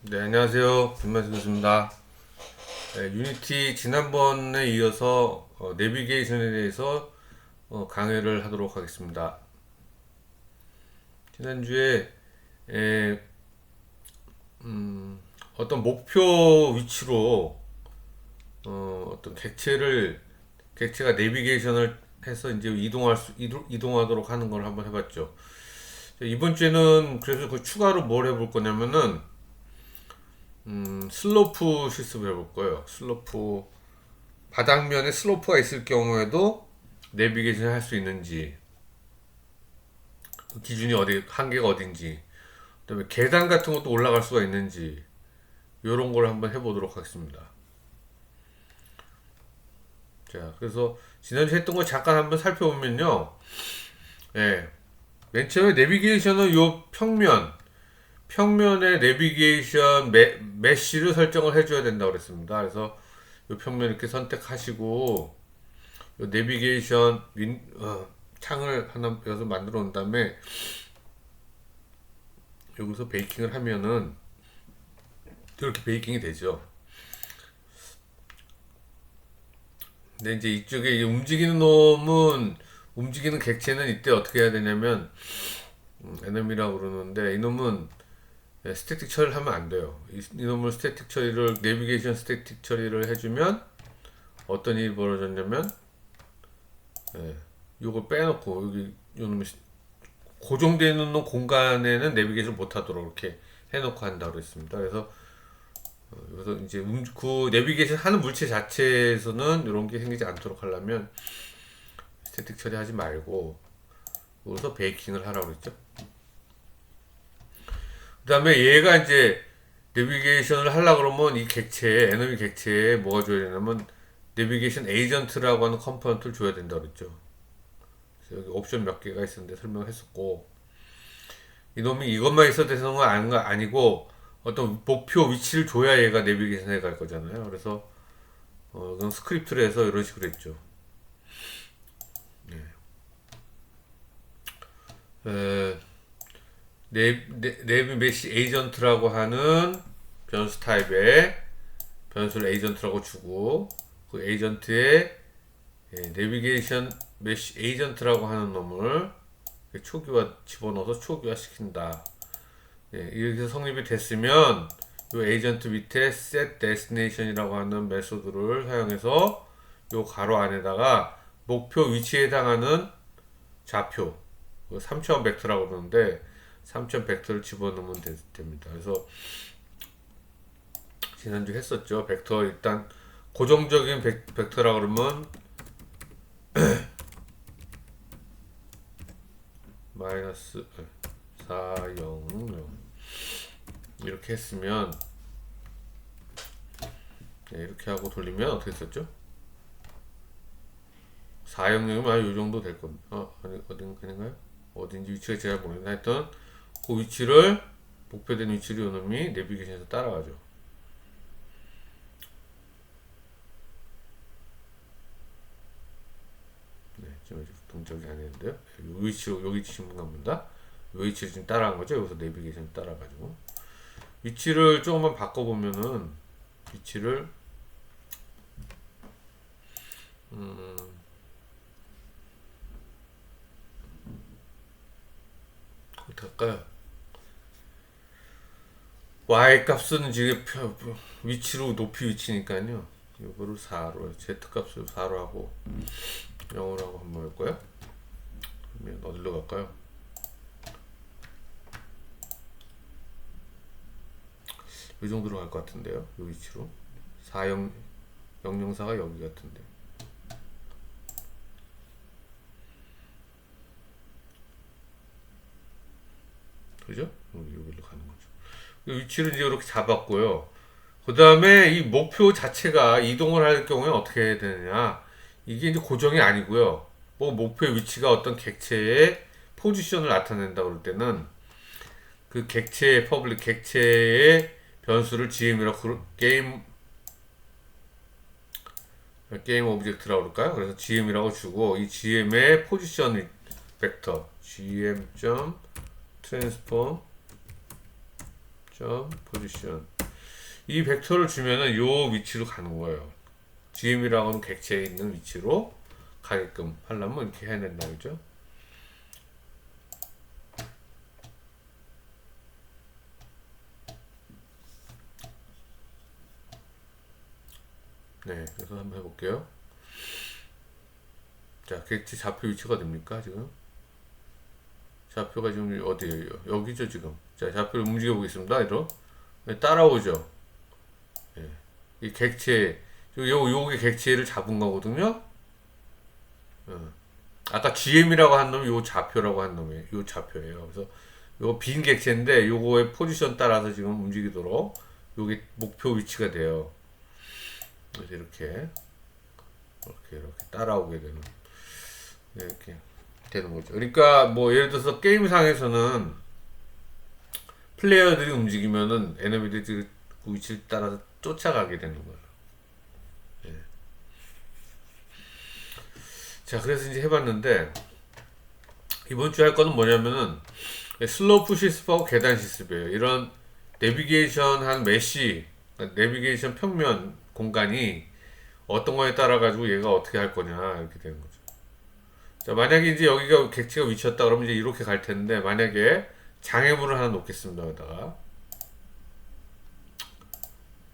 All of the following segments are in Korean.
네, 안녕하세요. 김만수 교수입니다. 네, 유니티 지난번에 이어서 어, 내비게이션에 대해서 어, 강의를 하도록 하겠습니다. 지난주에 에, 음, 어떤 목표 위치로 어, 어떤 객체를 객체가 내비게이션을 해서 이제 이동할 수 이동, 이동하도록 하는 걸 한번 해봤죠. 이번 주에는 그래서 그 추가로 뭘 해볼 거냐면은 음, 슬로프 실습을 해볼 거예요. 슬로프 바닥면에 슬로프가 있을 경우에도 내비게이션 할 수 있는지 그 기준이 어디 한계가 어딘지 그다음에 계단 같은 것도 올라갈 수가 있는지 이런 걸 한번 해보도록 하겠습니다. 자, 그래서 지난주 했던 거 잠깐 한번 살펴보면요. 예. 맨 처음에 내비게이션은 요 평면, 평면에 내비게이션 메, 메쉬를 설정을 해줘야 된다고 그랬습니다. 그래서 요 평면 이렇게 선택하시고, 요 내비게이션 윈, 어, 창을 하나 여기서 만들어 놓은 다음에, 여기서 베이킹을 하면은, 이렇게 베이킹이 되죠. 근데 이제 이쪽에 이 움직이는 놈은 움직이는 객체는 이때 어떻게 해야 되냐면 음, 에너미라고 그러는데 이놈은 예, 스태틱 처리를 하면 안 돼요. 이, 이놈을 스태틱 처리를 내비게이션 스태틱 처리를 해주면 어떤 일이 벌어졌냐면 예, 요걸 빼놓고 여기 요놈이 시- 고정되어 있는 놈 공간에는 내비게이션 못하도록 이렇게 해놓고 한다고 그랬습니다. 그래서 어, 그래서 이제 음, 그 내비게이션 하는 물체 자체에서는 이런 게 생기지 않도록 하려면 스태틱 처리하지 말고 여기서 베이킹을 하라고 그랬죠. 그다음에 얘가 이제 내비게이션을 하려 그러면 이 객체에 에너미 객체에 뭐가 줘야 되냐면 내비게이션 에이전트라고 하는 컴포넌트를 줘야 된다고 그랬죠. 그래서 여기 옵션 몇 개가 있었는데 설명했었고 이놈이 이것만 있어도 되는 건 아닌 거 아니고 어떤 목표 위치를 줘야 얘가 내비게이션에 갈 거잖아요. 그래서 어, 그건 스크립트를 해서 이런 식으로 했죠. 에, 네, 네, 네비 메시 에이전트라고 하는 변수 타입의 변수를 에이전트라고 주고 그 에이전트에 예, 내비게이션 메시 에이전트라고 하는 놈을 초기화 집어넣어서 초기화 시킨다. 예, 이렇게 성립이 됐으면 이 에이전트 밑에 set destination이라고 하는 메소드를 사용해서 이 가로 안에다가 목표 위치에 해당하는 좌표 그 3차원 벡터라고 그러는데 3차원 벡터를 집어넣으면 되, 됩니다. 그래서 지난주 했었죠. 벡터 일단 고정적인 벡, 벡터라 그러면 마이너스 4, 0, 0 이렇게 했으면 네, 이렇게 하고 돌리면 어떻게 썼죠? 400이면 아이 정도 될 겁니다. 어, 어딘, 아닌가요? 어딘지 위치가 제가 모르겠는데 하여튼 그 위치를 목표된 위치를 요놈이 내비게이션에서 따라가죠. 네, 지금 동작이 안 했는데요. 요 위치로 여기 지금 갑니다. 요 위치를 지금 따라간 거죠. 여기서 내비게이션 따라가지고 위치를 조금만 바꿔보면은 위치를 음, 어떻게 할까요? Y 값은 지금 위치로 높이 위치니까요. 이거를 4로 z 값을 4로 하고 0으로 하고 한번 해볼까요? 그러면 어디로 갈까요? 이 정도로 갈 것 같은데요. 이 위치로 40 004가 여기 같은데. 그죠? 여기 여기로 가는. 이 위치를 이제 이렇게 잡았고요. 그 다음에 이 목표 자체가 이동을 할 경우에 어떻게 해야 되느냐. 이게 이제 고정이 아니고요. 뭐 목표의 위치가 어떤 객체의 포지션을 나타낸다 그럴 때는 그 객체의 퍼블릭 객체의 변수를 GM이라고 게임 게임 오브젝트라고 그럴까요? 그래서 GM이라고 주고 이 GM의 포지션 벡터 gm.transform 점 포지션 이 벡터를 주면은 요 위치로 가는 거예요. GM이라고 하는 객체에 있는 위치로 가게끔 하려면 이렇게 해야 된다 그죠? 네, 그래서 한번 해볼게요. 자, 객체 좌표 위치가 됩니까 지금? 좌표가 지금 어디에요? 여기죠 지금. 자, 좌표를 움직여 보겠습니다. 이로 네, 따라오죠. 예. 이 객체, 요, 요, 요게 객체를 잡은 거거든요. 어. 아까 GM이라고 한 놈이 요 좌표라고 한 놈이에요. 요 좌표예요. 그래서 요 빈 객체인데 요거의 포지션 따라서 지금 움직이도록 요게 목표 위치가 돼요. 그래서 이렇게 이렇게 이렇게 따라오게 되는 이렇게 되는 거죠. 그러니까 뭐 예를 들어서 게임상에서는 플레이어들이 움직이면은 에너미들이 그 위치를 따라서 쫓아가게 되는 거예요. 예. 자, 그래서 이제 해봤는데 이번 주에 할 거는 뭐냐면은 슬로프 실습하고 계단 실습이에요. 이런 내비게이션 한 메시, 내비게이션 평면 공간이 어떤 거에 따라 가지고 얘가 어떻게 할 거냐 이렇게 되는 거죠. 자, 만약에 이제 여기가 객체가 위치였다 그러면 이제 이렇게 갈 텐데 만약에 장애물을 하나 놓겠습니다. 여기다가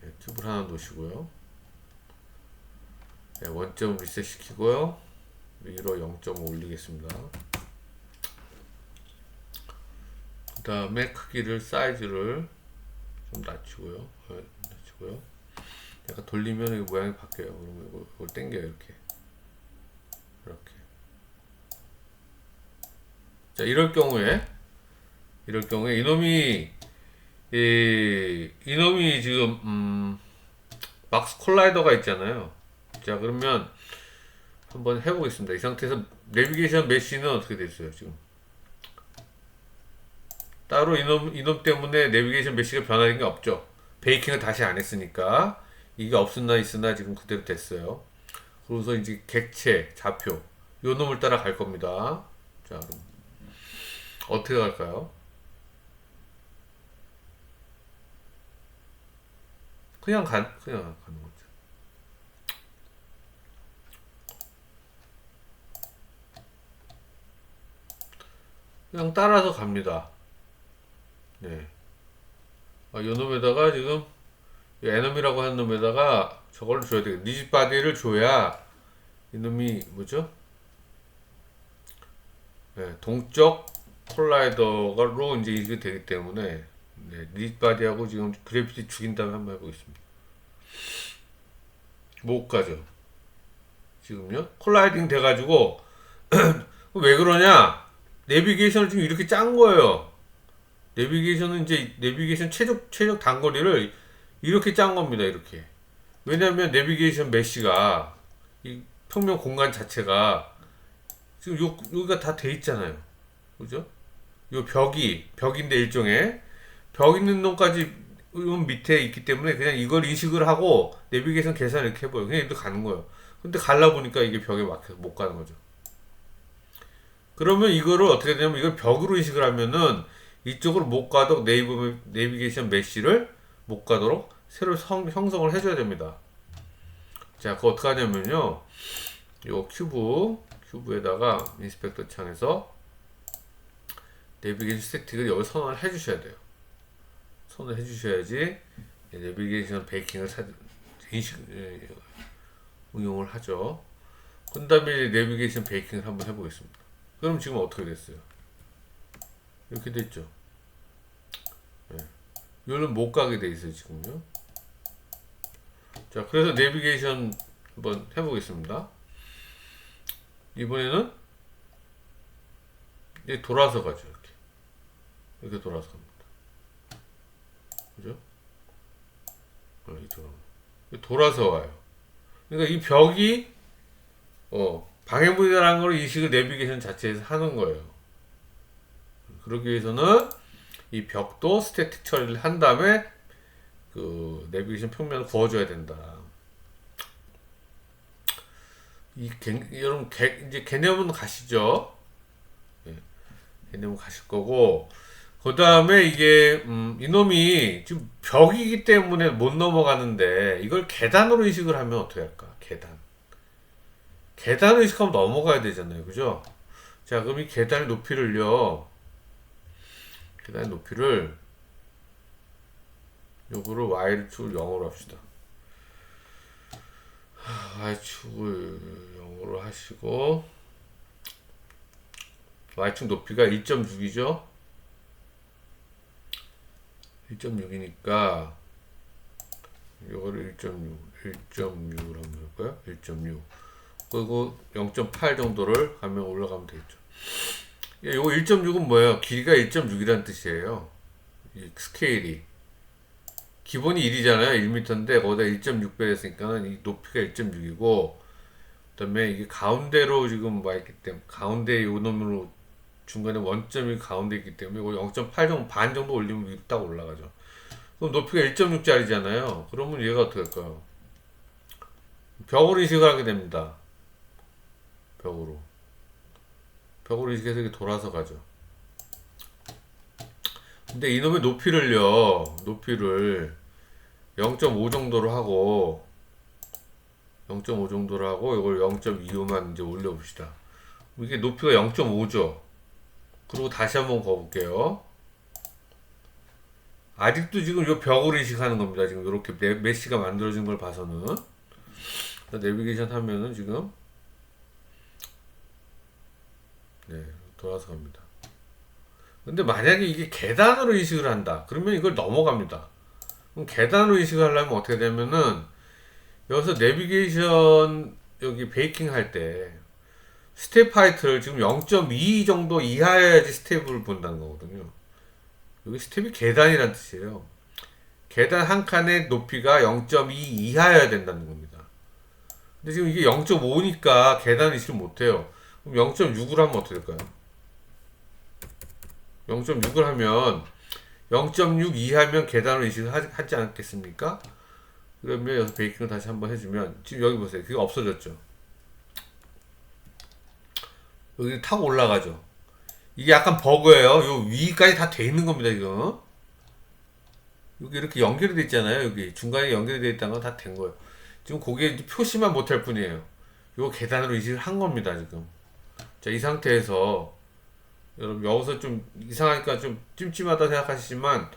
네, 튜브를 하나 놓으시고요. 네, 원점 리셋 시키고요. 위로 0.5 올리겠습니다. 그 다음에 크기를 사이즈를 좀 낮추고요. 네, 낮추고요. 약간 돌리면 이 모양이 바뀌어요. 그러면 이걸, 이걸 당겨요 이렇게 이렇게. 자 이럴 경우에 이럴 경우에 이놈이 이 이놈이 지금 음, 막스 콜라이더가 있잖아요. 자 그러면 한번 해보겠습니다. 이 상태에서 내비게이션 메시는 어떻게 됐어요 지금? 따로 이놈 이놈 때문에 내비게이션 메시가 변화된 게 없죠. 베이킹을 다시 안 했으니까 이게 없으나 있으나 지금 그대로 됐어요. 그래서 이제 객체 좌표 요 놈을 따라 갈 겁니다. 자 그럼 어떻게 갈까요? 그냥 간 그냥 가는 거죠. 그냥 따라서 갑니다. 네. 아, 요 놈에다가 지금 이 에너미라고 하는 놈에다가 저걸 줘야 되겠 니즈 바디를 줘야 이놈이 뭐죠? 네, 동적 콜라이더로 이제 이게 되기 때문에 네, 니즈 바디하고 지금 그래피티 죽인 다음에 한번 해보겠습니다. 못 가죠. 지금요? 콜라이딩 돼가지고 왜 그러냐? 내비게이션을 지금 이렇게 짠 거예요. 내비게이션은 이제 내비게이션 최적 최적 단거리를 이렇게 짠 겁니다. 이렇게. 왜냐하면 내비게이션 메시가 이 평면 공간 자체가 지금 요, 여기가 다 돼 있잖아요. 그죠? 요 벽이 벽인데 일종의 벽 있는 놈까지 요 밑에 있기 때문에 그냥 이걸 인식을 하고 내비게이션 계산 이렇게 해봐요. 그냥 이렇게 가는 거예요. 근데 갈라 보니까 이게 벽에 막혀서 못 가는 거죠. 그러면 이거를 어떻게 되냐면 이걸 벽으로 인식을 하면은 이쪽으로 못 가도록 네이버 내비게이션 메시를 못 가도록 새로 성, 형성을 해줘야 됩니다. 자, 그거 어떻게 하냐면요. 요 큐브, 큐브에다가 인스펙터 창에서 내비게이션 스태틱을 여기 선언을 해주셔야 돼요. 선언을 해주셔야지 내비게이션 베이킹을 사, 인식, 예, 응용을 하죠. 그 다음에 내비게이션 베이킹을 한번 해보겠습니다. 그럼 지금 어떻게 됐어요? 이렇게 됐죠. 예. 요는 못 가게 돼 있어요, 지금요. 자, 그래서 내비게이션 한번 해보겠습니다. 이번에는 이제 돌아서 가죠, 이렇게. 돌아서 갑니다. 그죠? 돌아. 돌아서 와요. 그러니까 이 벽이, 어, 방해물이라는 걸 인식을 내비게이션 자체에서 하는 거예요. 그러기 위해서는 이 벽도 스태틱 처리를 한 다음에 그 내비게이션 평면을 구워줘야 된다. 이 개, 여러분 개, 이제 개념은 가시죠. 예, 개념은 가실 거고 그 다음에 이게 음, 이놈이 지금 벽이기 때문에 못 넘어가는데 이걸 계단으로 인식을 하면 어떻게 할까? 계단. 계단으로 인식하면 넘어가야 되잖아요, 그죠? 자, 그럼 이 계단의 높이를요. 계단의 높이를 요거를 y축을 0으로 합시다. 하, y축을 0으로 하시고 y축 높이가 1.6이죠. 1.6이니까 이거를 1.6, 1.6을 한번 해볼까요? 1.6 그리고 0.8 정도를 가면 올라가면 되겠죠. 예, 이거 1.6은 뭐예요? 길이가 1.6이라는 뜻이에요. 이 스케일이 기본이 1이잖아요. 1m인데 거기다 1.6배 했으니까 이 높이가 1.6이고 그다음에 이게 가운데로 지금 와 있기 때문에 가운데 요 놈으로 중간에 원점이 가운데 있기 때문에 이거 0.8 정도 반 정도 올리면 위로 딱 올라가죠. 그럼 높이가 1.6짜리잖아요. 그러면 얘가 어떻게 할까요? 벽으로 인식을 하게 됩니다. 벽으로. 벽으로 인식해서 이렇게 돌아서 가죠. 근데 이놈의 높이를요, 높이를 0.5 정도로 하고, 0.5 정도로 하고, 이걸 0.25만 이제 올려봅시다. 이게 높이가 0.5죠. 그리고 다시 한번 거볼게요. 아직도 지금 이 벽으로 인식하는 겁니다. 지금 이렇게 메- 메시가 만들어진 걸 봐서는. 자, 내비게이션 하면은 지금, 네, 돌아서 갑니다. 근데 만약에 이게 계단으로 인식을 한다. 그러면 이걸 넘어갑니다. 그럼 계단으로 인식을 하려면 어떻게 되면은 여기서 내비게이션 여기 베이킹 할 때 스텝 하이트를 지금 0.2 정도 이하여야지 스텝을 본다는 거거든요. 여기 스텝이 계단이란 뜻이에요. 계단 한 칸의 높이가 0.2 이하여야 된다는 겁니다. 근데 지금 이게 0.5니까 계단 인식을 못해요. 그럼 0.6으로 하면 어떻게 될까요? 0.6을 하면 0.6 이하면 계단으로 인식을 하- 하지 않겠습니까? 그러면 여기서 베이킹을 다시 한번 해주면 지금 여기 보세요. 그게 없어졌죠. 여기 탁 올라가죠. 이게 약간 버그예요. 요 위까지 다 돼 있는 겁니다, 지금. 여기 이렇게 연결이 돼 있잖아요. 여기 중간에 연결이 돼 있다는 건 다 된 거예요. 지금 그게 표시만 못할 뿐이에요. 요 계단으로 인식을 한 겁니다, 지금. 자, 이 상태에서 여러분 여기서 좀 이상하니까 좀 찜찜하다 생각하시지만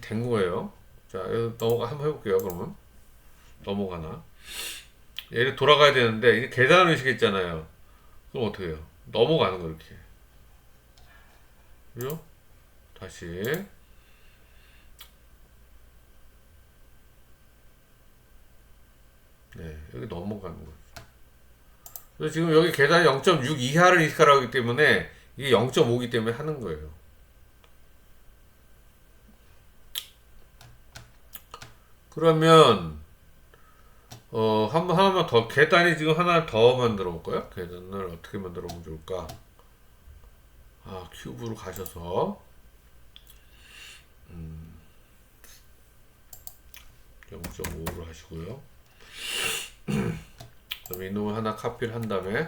된 거예요. 자, 넘어가 한번 해볼게요. 그러면 넘어가나? 얘를 돌아가야 되는데 이게 계단으로 인식했잖아요. 그럼 어떻게 해요? 넘어가는 거 이렇게. 그죠? 다시. 네, 여기 넘어가는 거죠. 그래서 지금 여기 계단 0.6 이하를 인식하라고 하기 때문에 이게 0.5기 때문에 하는 거예요. 그러면 어, 한 번 하나만 더 계단이 지금 하나 더 만들어 볼까요? 계단을 어떻게 만들어 보면 좋을까? 아, 큐브로 가셔서 음, 0.5로 하시고요. 그다음에 이놈을 하나 카피를 한 다음에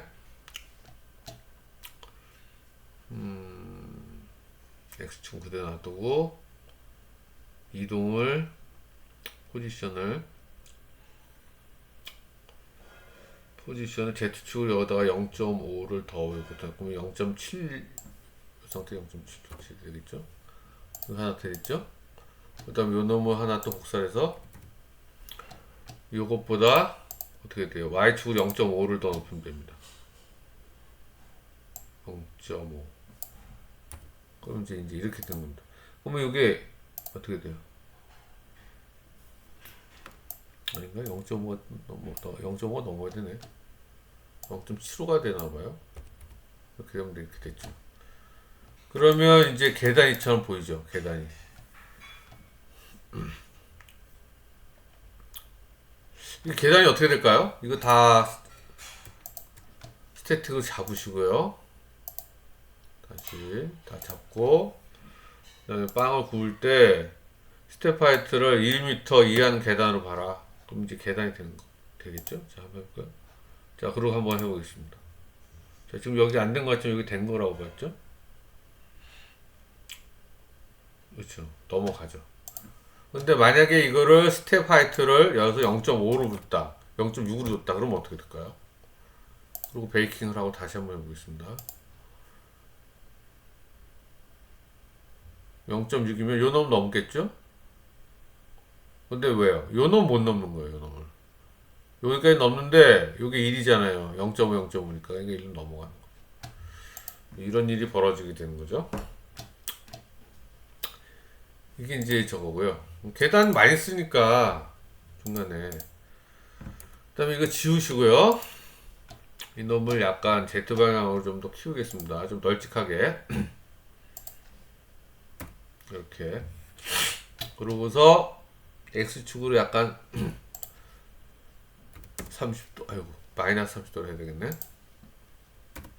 음, X축 그대로 놔두고 이동을 포지션을 포지션을 Z축을 여기다가 0.5를 더 올렸거든요. 그러면 0.7 상태 0.7 되겠죠? 하나 되겠죠? 그 다음에 요 놈을 하나 또 복사해서 요것보다 어떻게 돼요? Y축을 0.5를 더 높이면 됩니다. 0.5 그럼 이제 이제 이렇게 된 겁니다. 그러면 이게 어떻게 돼요? 아닌가? 0.5가 넘어 0.5가 넘어야 되네. 0.75가 되나 봐요. 이렇게 되면 이렇게 됐죠. 그러면 이제 계단이처럼 보이죠. 계단이. 이 계단이 어떻게 될까요? 이거 다 스태틱을 잡으시고요. 다시 다 잡고 그다음에 빵을 구울 때 스텝 하이트를 1m 이하는 계단으로 봐라. 그럼 이제 계단이 되는 거 되겠죠? 자 한번 해볼까요? 자 그리고 한번 해보겠습니다. 자 지금 여기 안 된 것 같지만 여기 된 거라고 봤죠? 그렇죠. 넘어가죠. 근데 만약에 이거를 스텝 하이트를 여기서 0.5로 줬다. 0.6으로 줬다. 그러면 어떻게 될까요? 그리고 베이킹을 하고 다시 한번 해보겠습니다. 0.6이면 요 놈 넘겠죠? 근데 왜요? 요 놈 못 넘는 거예요, 요 놈을. 여기까지 넘는데, 요게 1이잖아요. 0.5, 0.5니까. 그러니까 1로 넘어가는 거예요. 이런 일이 벌어지게 되는 거죠. 이게 이제 저거고요. 계단 많이 쓰니까 중간에. 그다음에 이거 지우시고요. 이 놈을 약간 Z 방향으로 좀 더 키우겠습니다. 좀 널찍하게 이렇게. 그러고서 X축으로 약간 30도, 아이고 마이너스 30도로 해야 되겠네.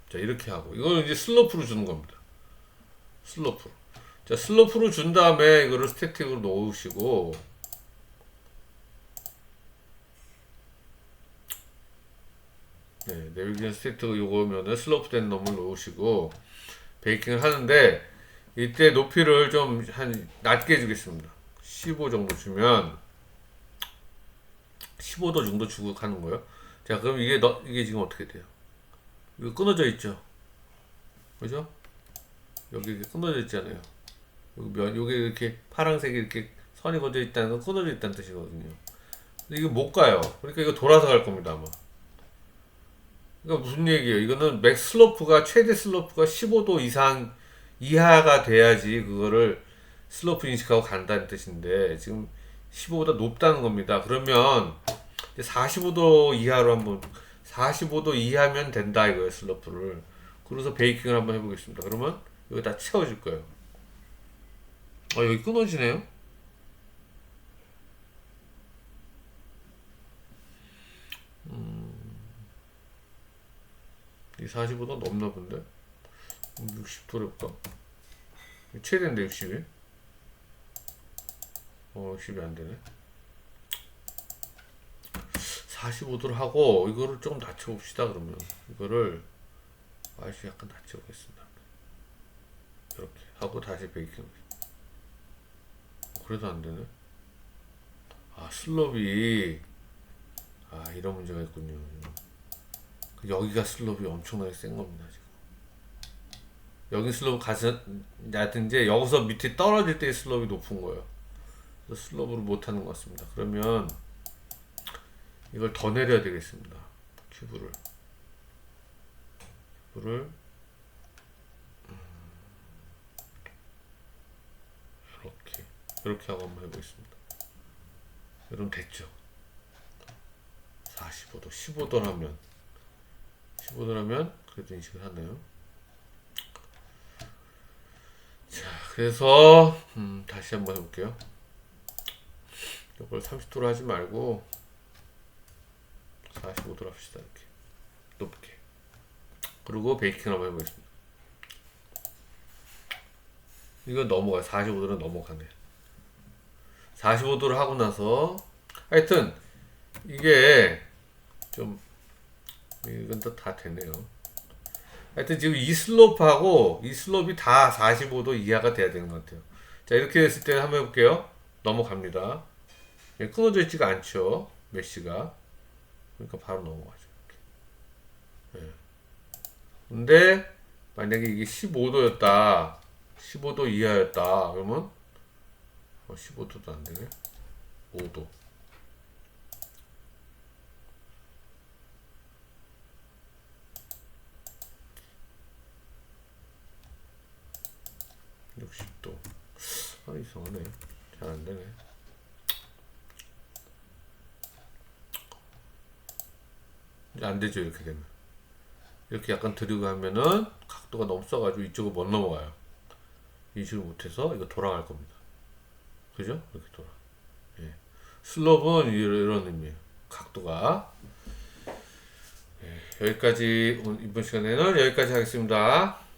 자 이렇게 하고 이거는 이제 슬로프로 주는 겁니다. 슬로프. 자, 슬로프로 준 다음에 이거를 스태틱으로 놓으시고 네, 내비게이션 스태틱 요거면은 슬로프 된 놈을 놓으시고 베이킹을 하는데 이때 높이를 좀 한 낮게 주겠습니다. 15 정도 주면 15도 정도 주고 가는 거예요. 자, 그럼 이게 너, 이게 지금 어떻게 돼요? 이거 끊어져 있죠? 그죠? 여기 끊어져 있잖아요. 여기 면, 요게 이렇게 파란색이 이렇게 선이 그어져 있다는 건 끊어져 있다는 뜻이거든요. 근데 이거 못 가요. 그러니까 이거 돌아서 갈 겁니다, 아마. 그러니까 무슨 얘기예요? 이거는 맥 슬로프가 최대 슬로프가 15도 이상 이하가 돼야지 그거를 슬로프 인식하고 간다는 뜻인데 지금 15보다 높다는 겁니다. 그러면 45도 이하로 한번 45도 이하면 된다 이거예요 슬로프를. 그래서 베이킹을 한번 해보겠습니다. 그러면 여기 다 채워질 거예요. 아 여기 끊어지네요. 이 45도 넘나 본데? 60도로 해볼까? 최대인데 60이? 어 60이 안 되네 45도로 하고 이거를 좀 낮춰봅시다 그러면. 이거를 아주 약간 낮춰보겠습니다. 이렇게 하고 다시 베이킹. 그래도 안 되네. 아 슬롭이. 아 이런 문제가 있군요. 그 여기가 슬롭이 엄청나게 센 겁니다 지금. 여기 슬롭 가서 얕은지 여기서 밑에 떨어질 때 슬롭이 높은 거예요. 슬롭으로 못하는 것 같습니다. 그러면 이걸 더 내려야 되겠습니다. 큐브를. 큐브를. 음, 이렇게. 이렇게 하고 한번 해보겠습니다. 여러분 됐죠. 45도 15도라면. 15도라면 그래도 인식을 하네요. 자, 그래서 음, 다시 한번 해볼게요. 이걸 30도로 하지 말고 45도로 합시다. 이렇게 높게. 그리고 베이킹 한번 해보겠습니다. 이거 넘어가요. 45도로 넘어가네. 45도를 하고 나서 하여튼 이게 좀 이건 또 다 되네요. 하여튼 지금 이 슬롭하고 이 슬롭이 다 45도 이하가 돼야 되는 것 같아요. 자 이렇게 됐을 때 한번 해볼게요. 넘어갑니다. 예, 끊어져 있지가 않죠. 메시가. 그러니까 바로 넘어가죠. 예. 근데 만약에 이게 15도였다. 15도 이하였다. 그러면 어, 15도도 안 되네. 5도. 60도. 아, 이상하네. 잘 안 되네. 이제 안 되죠, 이렇게 되면. 이렇게 약간 들이고 하면은 각도가 너무 써가지고 이쪽을 못 넘어가요. 인식을 못해서 이거 돌아갈 겁니다. 그죠? 이렇게 돌아. 예. 슬롭은 이런, 이런 의미예요. 각도가. 예, 여기까지, 이번 시간에는 여기까지 하겠습니다.